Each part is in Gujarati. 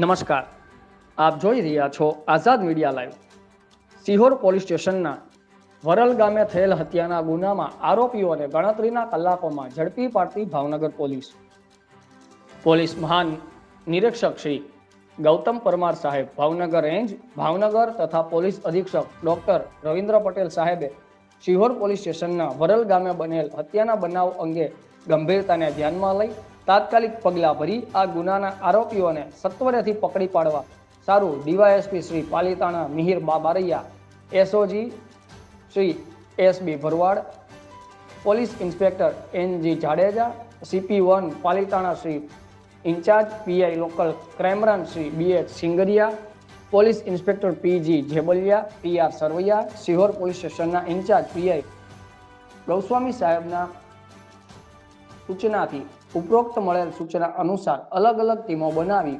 નમસ્કાર. આપ જોઈ રહ્યા છો Azad media live. Sihor police સ્ટેશનના વરલ ગામે થયેલ હત્યાના ગુનામાં આરોપીઓને ગણતરીના કલાકોમાં ઝડપી પાડતી ભાવનગર પોલીસ. પોલીસ મહાન નિરીક્ષક શ્રી ગૌતમ પરમાર સાહેબ, ભાવનગર રેન્જ, ભાવનગર તથા પોલીસ અધિક્ષક ડોક્ટર રવિન્દ્ર પટેલ સાહેબે શિહોર પોલીસ સ્ટેશનના વરલ ગામે બનેલ હત્યાના બનાવ અંગે ગંભીરતાને ધ્યાનમાં લઈ તાત્કાલિક પગલાં ભરી આ ગુનાના આરોપીઓને સત્વરેથી પકડી પાડવા સારું DYSP Shri Palitana Mihir Babariya, SOG Shri S B Bharwad, police inspector NG Jadeja, CP one Palitana Shri incharge PI local crime branch Shri B H Singaria, police inspector PG Jebaliya PR Sarvaiya, Sihor police સ્ટેશનના ઇન્ચાર્જ પીઆઈ ગૌસ્વામી સાહેબના સૂચનાથી ઉપરોક્ત મળેલ સૂચના અનુસાર અલગ અલગ ટીમો બનાવી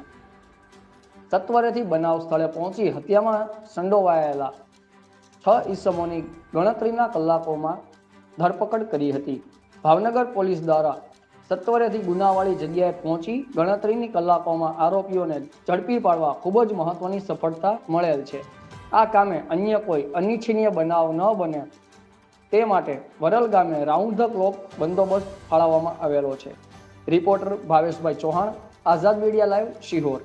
સત્વરેથી બનાવ સ્થળે પહોંચી હત્યામાં સંડોવાયેલા છ ઈસમોની ગણતરીના કલાકોમાં ધરપકડ કરી હતી. ભાવનગર પોલીસ દ્વારા સત્વરેથી ગુનાવાળી જગ્યાએ પહોંચી ગણતરીની કલાકોમાં આરોપીઓને ઝડપી પાડવા ખૂબ જ મહત્વની સફળતા મળેલ છે. આ કામે અન્ય કોઈ અનિચ્છનીય બનાવ ન બને તે માટે વરલ ગામે રાઉન્ડ ધ ક્લોક બંદોબસ્ત ફાળવવામાં આવેલો છે. Reporter Bhaveshbhai Chauhan, Azad media live, Sihor.